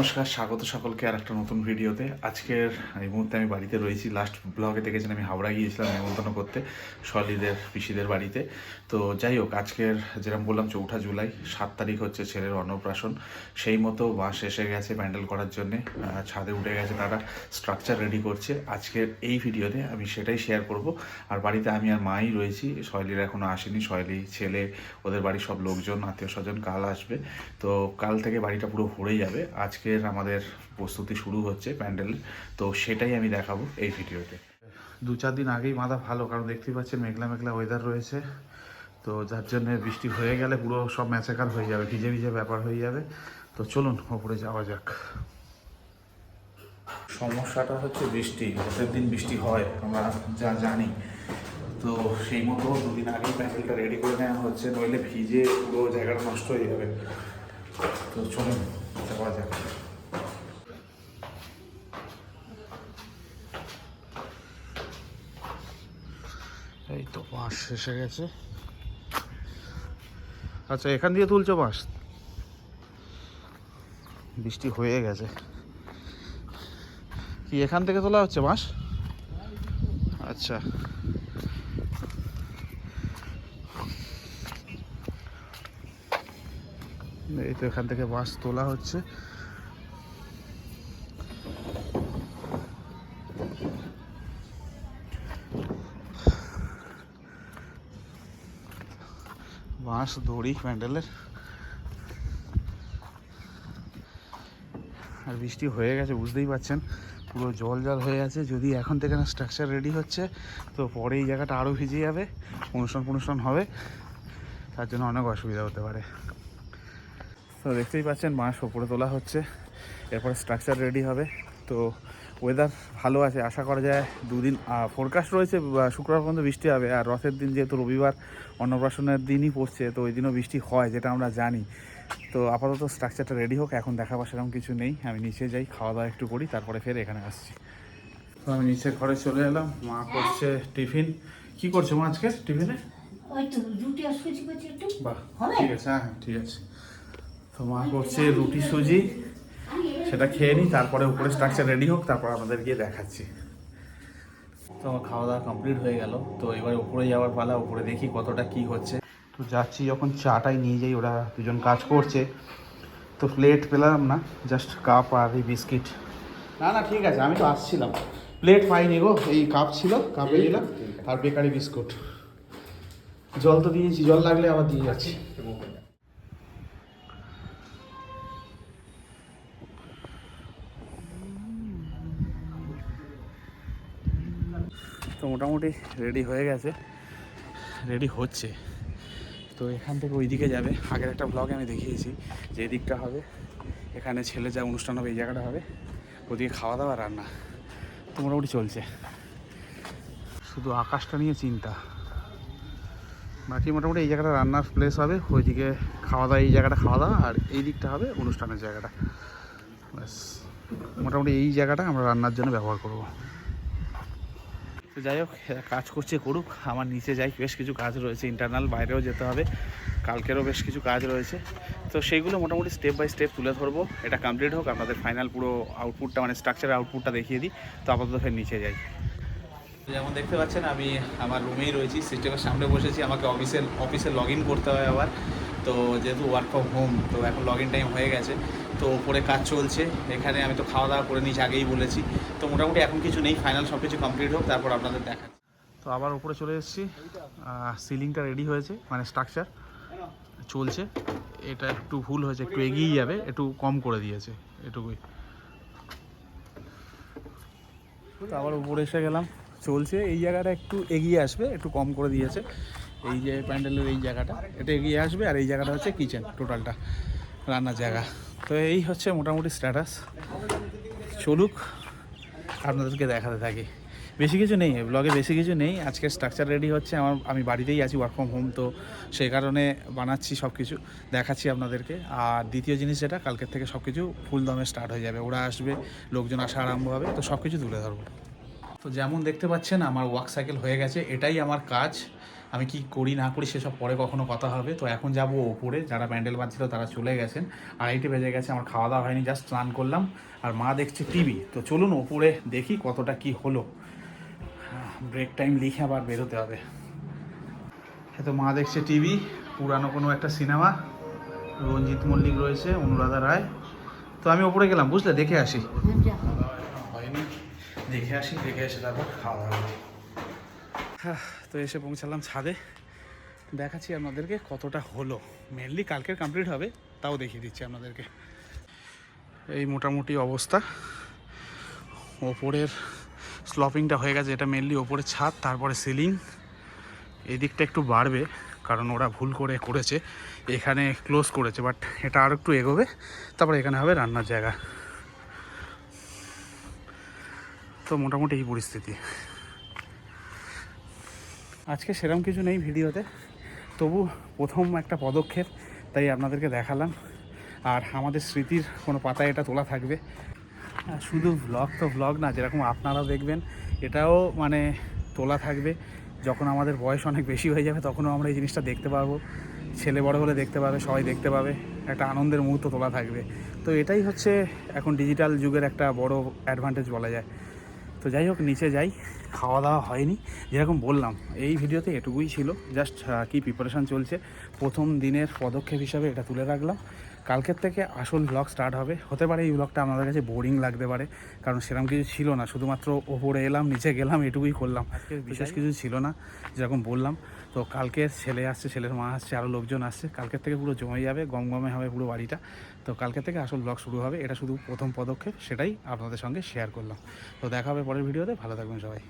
নমস্কার, স্বাগত সকলকে আর একটা নতুন ভিডিওতে। আজকের এই মুহূর্তে আমি বাড়িতে রয়েছি। লাস্ট ব্লগে দেখেছেন, আমি হাওড়া গিয়েছিলাম নেমন্তন্ন করতে সলিদের পিসিদের বাড়িতে। তো যাই হোক, আজকের যেরকম বললাম, চৌঠা জুলাই, সাত তারিখ হচ্ছে ছেলের অন্নপ্রাশন। সেই মতো বাস এসে গেছে প্যান্ডেল করার জন্যে ছাদে উঠে গেছে তারা স্ট্রাকচার রেডি করছে। আজকের এই ভিডিওতে আমি সেটাই শেয়ার করব। আর বাড়িতে আমি আর মাই রয়েছি শৈলীর এখনও আসেনি শৈলী ছেলে, ওদের বাড়ির সব লোকজন আত্মীয় স্বজন কাল আসবে। তো কাল থেকে বাড়িটা পুরো ভরে যাবে। আজকের আমাদের প্রস্তুতি শুরু হচ্ছে প্যান্ডেল, তো সেটাই আমি দেখাবো এই ভিডিওতে। দু চার দিন আগেই মাথা ভালো, কারণ দেখতেই পাচ্ছেন মেঘলা মেঘলা ওয়েদার রয়েছে। তো যার জন্য বৃষ্টি হয়ে গেলে পুরো সব ম্যাচাকার হয়ে যাবে, ভিজে ভিজে ব্যাপার হয়ে যাবে। তো চলুন ওপরে যাওয়া যাক। সমস্যাটা হচ্ছে বৃষ্টি প্রত্যেক দিন বৃষ্টি হয়, আমরা যা জানি। তো সেই মতো দুদিন আগেই প্যান্ডেলটা রেডি করে নেওয়া হচ্ছে, নইলে ভিজে পুরো জায়গাটা নষ্ট হয়ে যাবে। তো চলুন, যাওয়া যাক। এই তো। বাঁশ এসে গেছে। আচ্ছা এখান দিয়ে তুলছো বাঁশ বৃষ্টি হয়ে গেছে। কি এখান থেকে তোলা হচ্ছে বাঁশ আচ্ছা। এই তো এখান থেকে বাঁশ তোলা হচ্ছে। বাঁশ দড়ি, প্যান্ডেলের। আর বৃষ্টি হয়ে গেছে, বুঝতেই পারছেন। পুরো জল জল হয়ে আছে যদি এখন থেকে না স্ট্রাকচার রেডি হচ্ছে, তো পরে এই জায়গাটা আরও ভিজে যাবে অনুষ্ঠান ফনুষ্ঠান হবে। তার জন্য অনেক অসুবিধা হতে পারে। তো দেখতেই পাচ্ছেন মাস ওপরে তোলা হচ্ছে। এরপরে স্ট্রাকচার রেডি হবে। তো ওয়েদার ভালো আছে আশা করা যায় দুদিন ফোরকাস্ট রয়েছে শুক্রবার পর্যন্ত বৃষ্টি হবে আর রথের দিন যেহেতু রবিবার অন্নপ্রাশনের দিনই পড়ছে তো ওই দিনও বৃষ্টি হয় যেটা আমরা জানি। তো আপাতত স্ট্রাকচারটা রেডি হোক এখন দেখাবার সেরকম কিছু নেই আমি নিচে যাই খাওয়া দাওয়া একটু করি তারপরে ফের এখানে আসছি। তো আমি নিচে ঘরে চলে এলাম মা করছে টিফিন। কি করছ মা আজকে টিফিনে? বাহ ঠিক আছে হ্যাঁ ঠিক আছে। তো মা করছে রুটি সুজি। সেটা খেয়ে নিই, তারপরে উপরে স্ট্রাকচার রেডি হোক, তারপর আপনাদের গিয়ে দেখাচ্ছি। তো আমার খাওয়া দাওয়া কমপ্লিট হয়ে গেল। তো এবার উপরে যাওয়ার পালা, উপরে দেখি কতটা কি হচ্ছে। তো যাচ্ছি যখন চাটাই নিয়ে যাই, ওরা দুজন কাজ করছে। তো প্লেট পেলাম না জাস্ট কাপ আর এই বিস্কিট না না, ঠিক আছে, আমি তো আসছিলাম। প্লেট পাইনি গো, এই কাপ ছিল কাপে দিলাম আর বেকারি বিস্কুট। জল তো দিয়েছি, জল লাগলে আবার দিয়ে যাচ্ছি। তো মোটামুটি রেডি হয়ে গেছে। রেডি হচ্ছে। তো এখান থেকে ওই দিকে যাবে। আগের একটা ব্লগে আমি দেখিয়েছি যে দিকটা হবে। এখানে ছেলে যা অনুষ্ঠান হবে, এই জায়গাটা হবে। ওদিকে খাওয়া দাওয়া রান্না। তো মোটামুটি চলছে। শুধু আকাশটা নিয়ে চিন্তা। বাকি মোটামুটি এই জায়গাটা রান্নার প্লেস হবে। ওইদিকে খাওয়া দাওয়া এই জায়গাটা খাওয়া দাওয়া আর এই দিকটা হবে অনুষ্ঠানের জায়গাটা। ব্যাস। মোটামুটি এই জায়গাটা আমরা রান্নার জন্য ব্যবহার করব। তো যাই হোক কাজ করছে করুক, আমার নিচে যাই, বেশ কিছু কাজ রয়েছে ইন্টারনাল বাইরেও যেতে হবে, কালকেরও বেশ কিছু কাজ রয়েছে। তো সেইগুলো মোটামুটি স্টেপ বাই স্টেপ তুলে ধরবো, এটা কমপ্লিট হোক, আপনাদের ফাইনাল পুরো আউটপুটটা মানে স্ট্রাকচারের আউটপুটটা দেখিয়ে দিই, তো আপাতত ফের নিচে যাই। যেমন দেখতে পাচ্ছেন, আমি আমার রুমেই রয়েছি সিস্টেমের সামনে বসেছি, আমাকে অফিসে অফিসে লগ করতে হয় আবার। তো যেহেতু ওয়ার্ক ফ্রম হোম তো এখন লগ টাইম হয়ে গেছে তো ওপরে কাজ চলছে। এখানে আমি তো খাওয়া দাওয়া করে নিয়েছি আগেই বলেছি। তো মোটামুটি এখন কিছু নেই ফাইনাল সব কিছু কমপ্লিট হোক তারপর আপনাদের দেখাচ্ছি। তো আবার উপরে চলে এসেছি। সিলিংটা রেডি হয়েছে মানে স্ট্রাকচার চলছে। এটা একটু ভুল হয়েছে একটু এগিয়ে যাবে একটু কম করে দিয়েছে এটুকুই। তো আবার উপরে এসে গেলাম। চলছে এই জায়গাটা একটু এগিয়ে আসবে একটু কম করে দিয়েছে। এই যে প্যান্ডেলের এই জায়গাটা এটা এগিয়ে আসবে আর এই জায়গাটা হচ্ছে কিচেন টোটালটা রান্নার জায়গা। তো এই হচ্ছে মোটামুটি স্ট্যাটাস চলুক, আপনাদেরকে দেখাতে থাকি। বেশি কিছু নেই ব্লগে বেশি কিছু নেই। আজকে স্ট্রাকচার রেডি হচ্ছে, আমার, আমি বাড়িতেই আছি ওয়ার্ক ফ্রম হোম তো সেই কারণে বানাচ্ছি সব কিছু দেখাচ্ছি আপনাদেরকে। আর দ্বিতীয় জিনিস যেটা, কালকের থেকে সব কিছু ফুল দমে স্টার্ট হয়ে যাবে। ওরা আসবে, লোকজন আসা আরম্ভ হবে, তো সব কিছু তুলে ধরবো। তো যেমন দেখতে পাচ্ছেন, আমার ওয়ার্ক সাইকেল হয়ে গেছে, এটাই আমার কাজ। আমি কি করি না করি সেসব পরে কখনো কথা হবে। তো এখন যাব ওপরে যারা প্যান্ডেল বাঁধছিল তারা চলে গেছেন। আড়াইটে বেজে গেছে আমার খাওয়া দাওয়া হয়নি জাস্ট স্নান করলাম। আর মা দেখছে টিভি। তো চলুন ওপরে দেখি কতটা কি হলো। ব্রেক টাইম লিখে আবার বেরোতে হবে। তো মা দেখছে টিভি পুরানো কোনো একটা সিনেমা। রঞ্জিত মল্লিক রয়েছে অনুরাধা রায়। তো আমি ওপরে গেলাম বুঝলে? দেখে আসি। হ্যাঁ, দেখে আসি দেখে এসে তারপর খাওয়া দাওয়া। হ্যাঁ, তো এসে পৌঁছালাম ছাদে। দেখাচ্ছি আপনাদেরকে কতটা হলো। মেনলি কালকের কমপ্লিট হবে তাও দেখিয়ে দিচ্ছি আপনাদেরকে। এই মোটামুটি অবস্থা। ওপরের স্লপিংটা হয়ে গেছে এটা মেনলি ওপরের ছাদ তারপরে সিলিং এই দিকটা একটু বাড়বে কারণ ওরা ভুল করে করেছে। এখানে ক্লোজ করেছে বাট এটা আর একটু এগোবে। তারপরে এখানে হবে রান্নার জায়গা। তো মোটামুটি এই পরিস্থিতি। আজকে সেরকম কিছু নেই ভিডিওতে। তবু প্রথম একটা পদক্ষেপ, তাই আপনাদেরকে দেখালাম। আর আমাদের স্মৃতির কোনো পাতায় এটা তোলা থাকবে। শুধু ভ্লগ তো ভ্লগ না, যেরকম আপনারা দেখবেন, এটাও মানে তোলা থাকবে। যখন আমাদের বয়স অনেক বেশি হয়ে যাবে, তখনও আমরা এই জিনিসটা দেখতে পারব। ছেলে বড় হলে দেখতে পাবে, সবাই দেখতে পাবে। একটা আনন্দের মুহূর্ত তোলা থাকবে। তো এটাই হচ্ছে এখন ডিজিটাল যুগের একটা বড় অ্যাডভান্টেজ বলা যায়। তো যাই হোক, নিচে যাই। খাওয়া দাওয়া হয়নি। যেরকম বললাম এই ভিডিওতে এটুকুই ছিল। জাস্ট কি প্রিপারেশান চলছে। প্রথম দিনের পদক্ষেপ হিসাবে এটা তুলে রাখলাম। কালকের থেকে আসল ব্লগ স্টার্ট হবে। হতে পারে এই ব্লগটা আপনাদের কাছে বোরিং লাগতে পারে কারণ সেরকম কিছু ছিল না। শুধুমাত্র ওপরে এলাম নিচে গেলাম এটুকুই করলাম। আজকে বিশেষ কিছু ছিল না যেরকম বললাম। তো কালকের ছেলে আসছে ছেলের মা আসছে আরও লোকজন আসছে। কালকের থেকে পুরো জমে যাবে গমগমে হবে পুরো বাড়িটা। তো কালকে থেকে আসল ব্লগ শুরু হবে। এটা শুধু প্রথম পদক্ষেপ সেটাই আপনাদের সঙ্গে শেয়ার করলাম। তো দেখা হবে পরের ভিডিওতে। ভালো থাকবেন সবাই।